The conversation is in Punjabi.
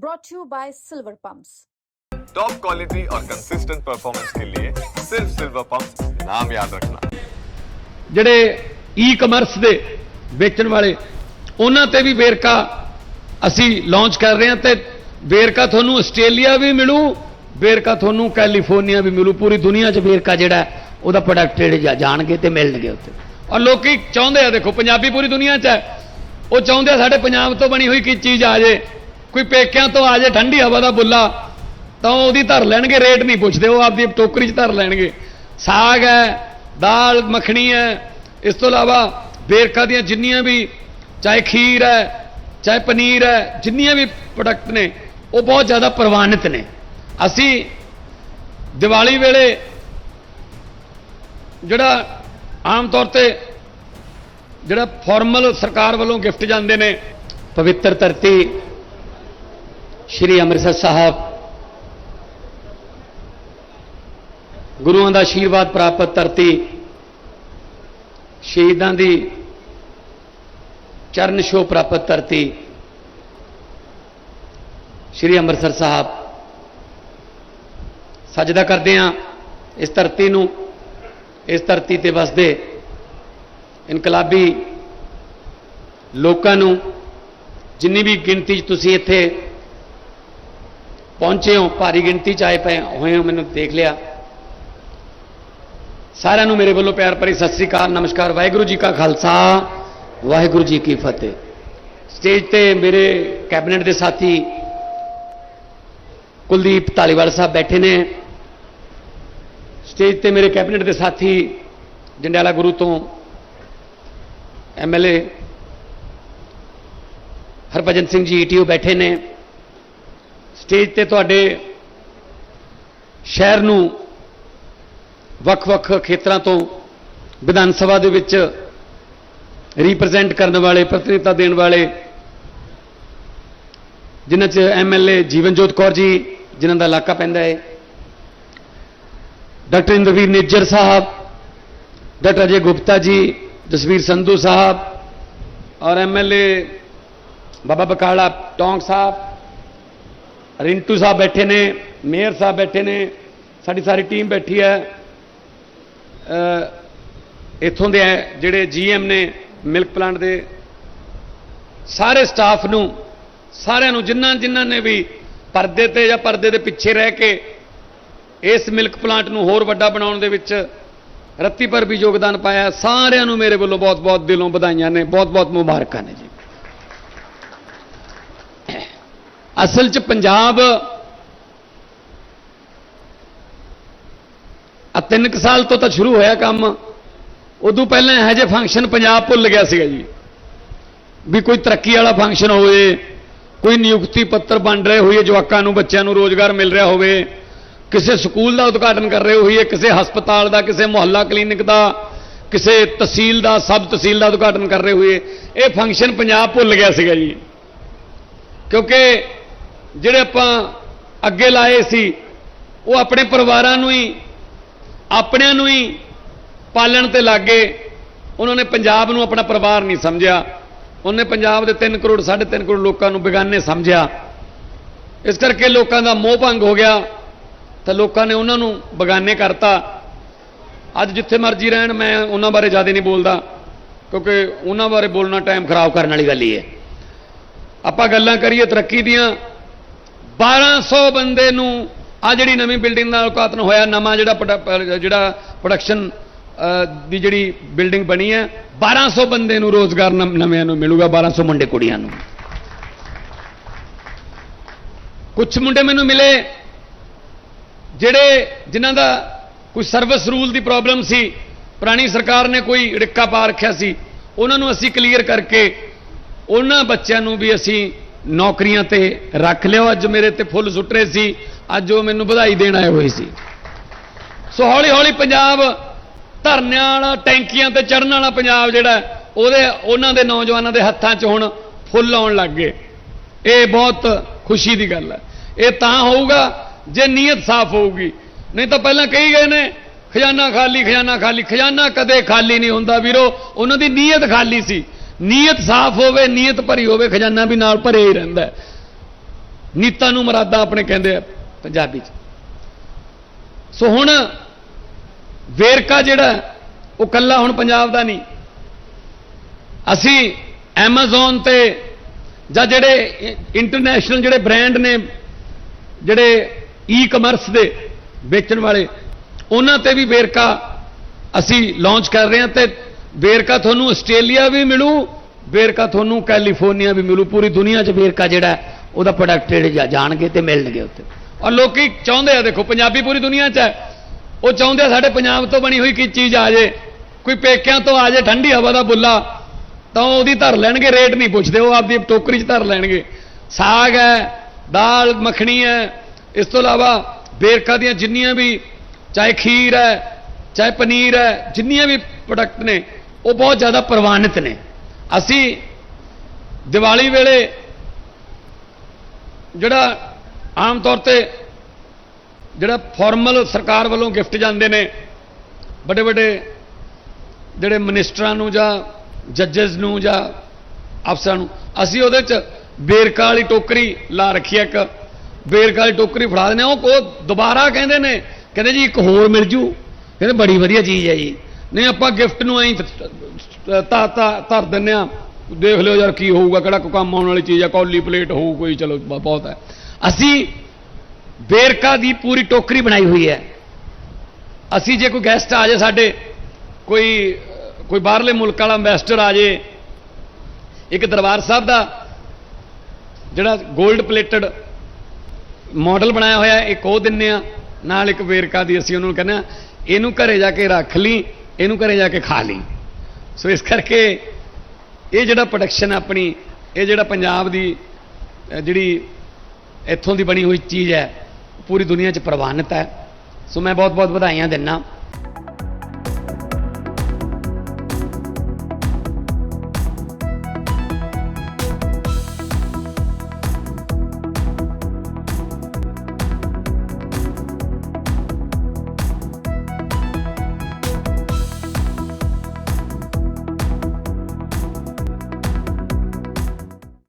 brought to you by Silver Pumps. Top quality और कंसिस्टेंट परफॉर्मेंस के लिए सिर्फ सिल्वर पंप नाम याद रखना ਜਿਹੜੇ ਈ-ਕਮਰਸ ਦੇ ਵੇਚਣ ਵਾਲੇ ਉਹਨਾਂ ਤੇ ਵੀ ਵੇਰਕਾ ਅਸੀਂ ਲਾਂਚ ਕਰ ਰਹੇ ਹਾਂ ਤੇ ਵੇਰਕਾ ਤੁਹਾਨੂੰ ਆਸਟ੍ਰੇਲੀਆ ਵੀ ਮਿਲੂ ਵੇਰਕਾ ਤੁਹਾਨੂੰ ਕੈਲੀਫੋਰਨੀਆ ਵੀ ਮਿਲੂ ਪੂਰੀ ਦੁਨੀਆ 'ਚ ਵੇਰਕਾ ਜਿਹੜਾ ਹੈ, ਉਹਦਾ ਪ੍ਰੋਡਕਟ ਜਿਹੜੇ ਜਾ- ਜਾਣਗੇ ਤੇ ਮਿਲਣਗੇ ਉੱਥੇ ਔਰ ਲੋਕੀ ਚਾਹੁੰਦੇ ਆ ਦੇਖੋ ਪੰਜਾਬੀ ਪੂਰੀ ਦੁਨੀਆ 'ਚ ਹੈ ਉਹ ਚਾਹੁੰਦੇ ਆ ਸਾਡੇ ਪੰਜਾਬ ਤੋਂ ਬਣੀ ਹੋਈ ਕੀ ਚੀਜ਼ ਆ ਜੇ ਕੋਈ ਪੇਕਿਆਂ ਤੋਂ ਆ ਜੇ ਠੰਡੀ ਹਵਾ ਦਾ ਬੁੱਲਾ, ਤਾਂ ਉਹਦੀ ਧਰ ਲੈਣਗੇ, ਰੇਟ ਨਹੀਂ ਪੁੱਛਦੇ, ਉਹ ਆਪਦੀ ਟੋਕਰੀ 'ਚ ਧਰ ਲੈਣਗੇ। ਸਾਗ ਹੈ, ਦਾਲ, ਮੱਖਣੀ ਹੈ, ਇਸ ਤੋਂ ਇਲਾਵਾ ਵੇਰਕਾ ਦੀਆਂ ਜਿੰਨੀਆਂ ਵੀ, ਚਾਹੇ ਖੀਰ ਹੈ, ਚਾਹੇ ਪਨੀਰ ਹੈ, ਜਿੰਨੀਆਂ ਵੀ ਪ੍ਰੋਡਕਟ ਨੇ, ਉਹ ਬਹੁਤ ਜ਼ਿਆਦਾ ਪ੍ਰਵਾਨਿਤ ਨੇ। ਅਸੀਂ ਦੀਵਾਲੀ ਵੇਲੇ ਜਿਹੜਾ ਆਮ ਤੌਰ ਤੇ ਜਿਹੜਾ ਫਾਰਮਲ ਸਰਕਾਰ ਵੱਲੋਂ ਗਿਫਟ ਜਾਂਦੇ ਨੇ, ਪਵਿੱਤਰ ਧਰਤੀ ਸ਼੍ਰੀ ਅੰਮ੍ਰਿਤਸਰ ਸਾਹਿਬ। ਗੁਰੂਆਂ ਦਾ ਆਸ਼ੀਰਵਾਦ ਪ੍ਰਾਪਤ ਧਰਤੀ ਸ਼ਹੀਦਾਂ ਦੀ ਚਰਨ ਛੋਹ ਪ੍ਰਾਪਤ ਧਰਤੀ ਸ਼੍ਰੀ ਅੰਮ੍ਰਿਤਸਰ ਸਾਹਿਬ। ਸਜਦਾ ਕਰਦੇ ਹਾਂ ਇਸ ਧਰਤੀ ਨੂੰ, ਇਸ ਧਰਤੀ ਤੇ ਵਸਦੇ ਇਨਕਲਾਬੀ ਲੋਕਾਂ ਨੂੰ ਜਿੰਨੀ ਵੀ ਗਿਣਤੀ 'ਚ ਤੁਸੀਂ ਇੱਥੇ ਪਹੁੰਚੇ ਹੋ, ਭਾਰੀ ਗਿਣਤੀ 'ਚ ਆਏ ਪਏ ਹੋਏ ਹੋ, ਮੈਨੂੰ ਦੇਖ ਲਿਆ। ਸਾਰਿਆਂ ਨੂੰ ਮੇਰੇ ਵੱਲੋਂ ਪਿਆਰ ਭਰੀ ਸਤਿ ਸ੍ਰੀ ਅਕਾਲ, ਨਮਸਕਾਰ, ਵਾਹਿਗੁਰੂ ਜੀ ਕਾ ਖਾਲਸਾ, ਵਾਹਿਗੁਰੂ ਜੀ ਕੀ ਫਤਿਹ। ਸਟੇਜ ਤੇ ਮੇਰੇ ਕੈਬਨਿਟ ਦੇ ਸਾਥੀ ਕੁਲਦੀਪ ਧਾਲੀਵਾਲ ਸਾਹਿਬ ਬੈਠੇ ਨੇ। ਸਟੇਜ ਤੇ ਮੇਰੇ ਕੈਬਨਿਟ ਦੇ ਸਾਥੀ ਜੰਡਿਆਲਾ ਗੁਰੂ ਤੋਂ ਐਮਐਲਏ ਹਰਭਜਨ ਸਿੰਘ ਜੀ ਈਟੀਓ ਬੈਠੇ ਨੇ। ਸਟੇਜ ਤੇ ਤੁਹਾਡੇ ਸ਼ਹਿਰ ਨੂੰ ਵੱਖ-ਵੱਖ ਖੇਤਰਾਂ ਤੋਂ ਵਿਧਾਨ ਸਭਾ ਦੇ ਵਿੱਚ ਰਿਪਰੈਜ਼ੈਂਟ ਕਰਨ ਵਾਲੇ, ਪ੍ਰਤੀਨਿਧਤਾ ਦੇਣ ਵਾਲੇ, ਜਿਨ੍ਹਾਂ 'ਚ ਐਮਐਲਏ ਜੀਵਨਜੋਤ ਕੌਰ ਜੀ, ਜਿਨ੍ਹਾਂ ਦਾ ਇਲਾਕਾ ਪੈਂਦਾ ਹੈ। ਡਾਕਟਰ ਇੰਦਰਵੀਰ ਨਿੱਜਰ ਸਾਹਿਬ, ਡਾਕਟਰ ਅਜੇ ਗੁਪਤਾ ਜੀ, ਜਸਵੀਰ ਸੰਧੂ ਸਾਹਿਬ ਔਰ ਐਮਐਲਏ ਬਾਬਾ ਬਕਾਲਾ ਟੌਂਗ ਸਾਹਿਬ ਰਿੰਟੂ ਸਾਹਿਬ ਬੈਠੇ ਨੇ ਮੇਅਰ ਸਾਹਿਬ ਬੈਠੇ ਨੇ ਸਾਡੀ ਸਾਰੀ ਟੀਮ ਬੈਠੀ ਹੈ। ਅ, ਇੱਥੋਂ ਦੇ ਹੈ ਜਿਹੜੇ ਜੀਐਮ ਨੇ ਮਿਲਕ ਪਲਾਂਟ ਦੇ ਸਾਰੇ ਸਟਾਫ ਨੂੰ ਸਾਰਿਆਂ ਨੂੰ ਜਿਨ੍ਹਾਂ ਜਿਨ੍ਹਾਂ ਨੇ ਵੀ ਪਰਦੇ ਤੇ ਜਾਂ ਪਰਦੇ ਦੇ ਪਿੱਛੇ ਰਹਿ ਕੇ ਇਸ ਮਿਲਕ ਪਲਾਂਟ ਨੂੰ ਹੋਰ ਵੱਡਾ ਬਣਾਉਣ ਦੇ ਵਿੱਚ ਰੱਤੀ ਪਰ ਵੀ ਯੋਗਦਾਨ ਪਾਇਆ ਸਾਰਿਆਂ ਨੂੰ ਮੇਰੇ ਵੱਲੋਂ ਬਹੁਤ-ਬਹੁਤ ਦਿਲੋਂ ਵਧਾਈਆਂ ਨੇ ਬਹੁਤ-ਬਹੁਤ ਮੁਬਾਰਕਾਂ ਨੇ ਜੀ। ਅਸਲ 'ਚ ਪੰਜਾਬ ਆ ਤਿੰਨ ਕੁ ਸਾਲ ਤੋਂ ਤਾਂ ਸ਼ੁਰੂ ਹੋਇਆ ਕੰਮ। ਉਦੋਂ ਪਹਿਲਾਂ ਇਹੋ ਜਿਹੇ ਫੰਕਸ਼ਨ ਪੰਜਾਬ ਭੁੱਲ ਗਿਆ ਸੀਗਾ ਜੀ। ਵੀ ਕੋਈ ਤਰੱਕੀ ਵਾਲਾ ਫੰਕਸ਼ਨ ਹੋਵੇ, ਕੋਈ ਨਿਯੁਕਤੀ ਪੱਤਰ ਬਣ ਰਹੇ ਹੋਈਏ, ਜਵਾਕਾਂ ਨੂੰ, ਬੱਚਿਆਂ ਨੂੰ ਰੋਜ਼ਗਾਰ ਮਿਲ ਰਿਹਾ ਹੋਵੇ। ਕਿਸੇ ਸਕੂਲ ਦਾ ਉਦਘਾਟਨ ਕਰ ਰਹੇ ਹੋਈਏ, ਕਿਸੇ ਹਸਪਤਾਲ ਦਾ, ਕਿਸੇ ਮੁਹੱਲਾ ਕਲੀਨਿਕ ਦਾ, ਕਿਸੇ ਤਹਿਸੀਲ ਦਾ, ਸਬ ਤਹਿਸੀਲ ਦਾ ਉਦਘਾਟਨ ਕਰ ਰਹੇ ਹੋਈਏ। ਇਹ ਫੰਕਸ਼ਨ ਪੰਜਾਬ ਭੁੱਲ ਗਿਆ ਸੀਗਾ ਜੀ। ਕਿਉਂਕਿ ਜਿਹੜੇ ਆਪਾਂ ਅੱਗੇ ਲਾਏ ਸੀ, ਉਹ ਆਪਣੇ ਪਰਿਵਾਰਾਂ ਨੂੰ ਹੀ, ਆਪਣਿਆਂ ਨੂੰ ਹੀ ਪਾਲਣ ਤੇ ਲੱਗੇ। ਉਹਨਾਂ ਨੇ ਪੰਜਾਬ ਨੂੰ ਆਪਣਾ ਪਰਿਵਾਰ ਨਹੀਂ ਸਮਝਿਆ। ਉਹਨੇ ਪੰਜਾਬ ਦੇ 3 ਕਰੋੜ 3.5 ਕਰੋੜ ਲੋਕਾਂ ਨੂੰ ਬੇਗਾਨੇ ਸਮਝਿਆ। ਇਸ ਕਰਕੇ ਲੋਕਾਂ ਦਾ ਮੋਹ ਭੰਗ ਹੋ ਗਿਆ। ਤਾਂ ਲੋਕਾਂ ਨੇ ਉਹਨਾਂ ਨੂੰ ਬੇਗਾਨੇ ਕਰਤਾ। ਅੱਜ ਜਿੱਥੇ ਮਰਜ਼ੀ ਰਹਿਣ, ਮੈਂ ਉਹਨਾਂ ਬਾਰੇ ਜ਼ਿਆਦਾ ਨਹੀਂ ਬੋਲਦਾ। ਕਿਉਂਕਿ ਉਹਨਾਂ ਬਾਰੇ ਬੋਲਣਾ ਟਾਈਮ ਖਰਾਬ ਕਰਨ ਵਾਲੀ ਗੱਲ ਹੀ ਹੈ। ਆਪਾਂ ਗੱਲਾਂ ਕਰੀਏ ਤਰੱਕੀ ਦੀਆਂ। 1200 ਬੰਦੇ ਨੂੰ ਆ ਜਿਹੜੀ ਨਵੀਂ ਬਿਲਡਿੰਗ ਦਾ ਉਦਘਾਟਨ ਹੋਇਆ, ਨਵਾਂ ਜਿਹੜਾ ਪ੍ਰੋਡ- ਜਿਹੜਾ ਪ੍ਰੋਡਕਸ਼ਨ ਦੀ ਜਿਹੜੀ ਬਿਲਡਿੰਗ ਬਣੀ ਹੈ 1200 ਬੰਦੇ ਨੂੰ ਰੋਜ਼ਗਾਰ ਨਵਿਆਂ ਨੂੰ ਮਿਲੂਗਾ 1200 ਮੁੰਡੇ ਕੁੜੀਆਂ ਨੂੰ। ਕੁਝ ਮੁੰਡੇ ਮੈਨੂੰ ਮਿਲੇ, ਜਿਹੜੇ ਜਿਨ੍ਹਾਂ ਦਾ ਕੋਈ ਸਰਵਿਸ ਰੂਲ ਦੀ ਪ੍ਰੋਬਲਮ ਸੀ, ਪੁਰਾਣੀ ਸਰਕਾਰ ਨੇ ਕੋਈ ਰਿੱਕਾ ਪਾ ਰੱਖਿਆ ਸੀ, ਉਹਨਾਂ ਨੂੰ ਅਸੀਂ ਕਲੀਅਰ ਕਰਕੇ, ਉਹਨਾਂ ਬੱਚਿਆਂ ਨੂੰ ਵੀ ਅਸੀਂ ਨੌਕਰੀਆਂ ਤੇ ਰੱਖ ਲਿਓ। ਅੱਜ ਮੇਰੇ ਤੇ ਫੁੱਲ ਸੁੱਟ ਰਹੇ ਸੀ। ਅੱਜ ਉਹ ਮੈਨੂੰ ਵਧਾਈ ਦੇਣ ਆਏ ਹੋਏ ਸੀ। ਸੋ ਹੌਲੀ ਹੌਲੀ ਪੰਜਾਬ ਧਰਨਿਆਂ ਵਾਲਾ, ਟੈਂਕੀਆਂ ਤੇ ਚੜਨ ਵਾਲਾ ਪੰਜਾਬ ਜਿਹੜਾ, ਉਹਦੇ, ਉਹਨਾਂ ਦੇ ਨੌਜਵਾਨਾਂ ਦੇ ਹੱਥਾਂ 'ਚ ਹੁਣ ਫੁੱਲ ਆਉਣ ਲੱਗ ਗਏ। ਇਹ ਬਹੁਤ ਖੁਸ਼ੀ ਦੀ ਗੱਲ ਹੈ। ਇਹ ਤਾਂ ਹੋਊਗਾ ਜੇ ਨੀਅਤ ਸਾਫ਼ ਹੋਊਗੀ। ਨਹੀਂ ਤਾਂ ਪਹਿਲਾਂ ਕਹੀ ਗਏ ਨੇ, ਖਜ਼ਾਨਾ ਖਾਲੀ ਖਜ਼ਾਨਾ ਖਾਲੀ। ਖਜ਼ਾਨਾ ਕਦੇ ਖਾਲੀ ਨਹੀਂ ਹੁੰਦਾ ਵੀਰੋ। ਉਹਨਾਂ ਦੀ ਨੀਅਤ ਖਾਲੀ ਸੀ। ਨੀਅਤ ਸਾਫ਼ ਹੋਵੇ, ਨੀਅਤ ਭਰੀ ਹੋਵੇ, ਖਜ਼ਾਨਾ ਵੀ ਨਾਲ ਭਰਿਆ ਹੀ ਰਹਿੰਦਾ ਨੀਤਾਂ ਨੂੰ ਮਰਾਦਾ ਆਪਣੇ ਕਹਿੰਦੇ ਆ ਪੰਜਾਬੀ ਚ। ਸੋ ਹੁਣ ਵੇਰਕਾ ਜਿਹੜਾ ਉਹ ਕੱਲਾ ਹੁਣ ਪੰਜਾਬ ਦਾ ਨਹੀਂ। ਅਸੀਂ Amazon ਤੇ ਜਾਂ ਜਿਹੜੇ ਇੰਟਰਨੈਸ਼ਨਲ ਜਿਹੜੇ ਬ੍ਰਾਂਡ ਨੇ, ਜਿਹੜੇ ਈ-ਕਮਰਸ ਦੇ ਵੇਚਣ ਵਾਲੇ, ਉਹਨਾਂ ਤੇ ਵੀ ਵੇਰਕਾ ਅਸੀਂ ਲਾਂਚ ਕਰ ਰਹੇ ਹਾਂ ਤੇ ਵੇਰਕਾ ਤੁਹਾਨੂੰ ਆਸਟ੍ਰੇਲੀਆ ਵੀ ਮਿਲੂ, ਵੇਰਕਾ ਤੁਹਾਨੂੰ ਕੈਲੀਫੋਰਨੀਆ ਵੀ ਮਿਲੂ, ਪੂਰੀ ਦੁਨੀਆ 'ਚ ਵੇਰਕਾ ਜਿਹੜਾ ਉਹਦਾ ਪ੍ਰੋਡਕਟ ਜਿਹੜੇ ਜਾਣਗੇ ਤੇ ਮਿਲਣਗੇ ਉੱਥੇ। ਔਰ ਲੋਕੀ ਚਾਹੁੰਦੇ ਆ, ਦੇਖੋ, ਪੰਜਾਬੀ ਪੂਰੀ ਦੁਨੀਆ 'ਚ ਹੈ। ਉਹ ਚਾਹੁੰਦੇ ਆ ਸਾਡੇ ਪੰਜਾਬ ਤੋਂ ਬਣੀ ਹੋਈ ਕੀ ਚੀਜ਼ ਆ ਜੇ, ਕੋਈ ਪੇਕਿਆਂ ਤੋਂ ਆ ਜੇ ਠੰਡੀ ਹਵਾ ਦਾ ਬੁੱਲਾ, ਤਾਂ ਉਹਦੀ ਧਰ ਲੈਣਗੇ, ਰੇਟ ਨਹੀਂ ਪੁੱਛਦੇ, ਉਹ ਆਪਦੀ ਟੋਕਰੀ 'ਚ ਧਰ ਲੈਣਗੇ। ਸਾਗ ਹੈ, ਦਾਲ, ਮੱਖਣੀ ਹੈ, ਇਸ ਤੋਂ ਇਲਾਵਾ ਵੇਰਕਾ ਦੀਆਂ ਜਿੰਨੀਆਂ ਵੀ, ਚਾਹੇ ਖੀਰ ਹੈ, ਚਾਹੇ ਪਨੀਰ ਹੈ, ਜਿੰਨੀਆਂ ਵੀ ਪ੍ਰੋਡਕਟ ਨੇ ਉਹ ਬਹੁਤ ਜ਼ਿਆਦਾ ਪ੍ਰਵਾਨਿਤ ਨੇ। ਅਸੀਂ ਦੀਵਾਲੀ ਵੇਲੇ ਜਿਹੜਾ ਆਮ ਤੌਰ ਤੇ ਜਿਹੜਾ ਫਾਰਮਲ ਸਰਕਾਰ ਵੱਲੋਂ ਗਿਫਟ ਜਾਂਦੇ ਨੇ ਵੱਡੇ ਵੱਡੇ ਜਿਹੜੇ ਮਿਨਿਸਟਰਾਂ ਨੂੰ ਜਾਂ ਜੱਜਸ ਨੂੰ ਜਾਂ ਅਫਸਰਾਂ ਨੂੰ ਅਸੀਂ ਉਹਦੇ 'ਚ ਬੇਰਕਾ ਵਾਲੀ ਟੋਕਰੀ ਲਾ ਰੱਖੀ ਹੈ ਇੱਕ ਬੇਰਕਾ ਵਾਲੀ ਟੋਕਰੀ ਫੜਾ ਦਿੰਦੇ ਹਾਂ, ਉਹ ਉਹ ਦੁਬਾਰਾ ਕਹਿੰਦੇ ਨੇ ਕਹਿੰਦੇ ਜੀ ਇੱਕ ਹੋਰ ਮਿਲ ਜੂ। ਕਹਿੰਦੇ ਬੜੀ ਵਧੀਆ ਚੀਜ਼ ਹੈ ਜੀ। ਨਹੀਂ, ਆਪਾਂ ਗਿਫਟ ਨੂੰ ਐਂ ਤਾ ਤਾ ਧਰ ਦਿੰਦੇ ਆ ਦੇਖ ਲਿਓ ਯਾਰ ਕੀ ਹੋਊਗਾ, ਕਿਹੜਾ ਕੋਈ ਕੰਮ ਆਉਣ ਵਾਲੀ ਚੀਜ਼ ਹੈ ਕੌਲੀ ਪਲੇਟ ਹੋਊ ਕੋਈ, ਚਲੋ ਬਹੁਤ ਹੈ। ਅਸੀਂ ਬੇਰਕਾ ਦੀ ਪੂਰੀ ਟੋਕਰੀ ਬਣਾਈ ਹੋਈ ਹੈ। ਅਸੀਂ ਜੇ ਕੋਈ ਗੈਸਟ ਆ ਜਾਏ ਸਾਡੇ, ਕੋਈ ਕੋਈ ਬਾਹਰਲੇ ਮੁਲਕ ਵਾਲਾ ਇਨਵੈਸਟਰ ਆ ਜਾਏ ਇੱਕ ਦਰਬਾਰ ਸਾਹਿਬ ਦਾ, ਜਿਹੜਾ 골ਡ ਪਲੇਟਡ ਮਾਡਲ ਬਣਾਇਆ ਹੋਇਆ ਇੱਕ ਉਹ ਦਿੰਨੇ ਆ ਨਾਲ ਇੱਕ ਵੇਰਕਾ ਦੀ ਅਸੀਂ ਉਹਨੂੰ ਕਹਿੰਦੇ ਆ ਇਹਨੂੰ ਘਰੇ ਜਾ ਕੇ ਰੱਖ ਲਈ। ਇਹਨੂੰ ਘਰੇ ਜਾ ਕੇ ਖਾ ਲਈ। ਸੋ ਇਸ ਕਰਕੇ ਇਹ ਜਿਹੜਾ ਪ੍ਰੋਡਕਸ਼ਨ ਆਪਣੀ, ਇਹ ਜਿਹੜਾ ਪੰਜਾਬ ਦੀ ਜਿਹੜੀ ਇੱਥੋਂ ਦੀ ਬਣੀ ਹੋਈ ਚੀਜ਼ ਹੈ, ਪੂਰੀ ਦੁਨੀਆ 'ਚ ਪ੍ਰਵਾਨਿਤ ਹੈ। ਸੋ ਮੈਂ ਬਹੁਤ ਬਹੁਤ ਵਧਾਈਆਂ ਦਿੰਦਾ।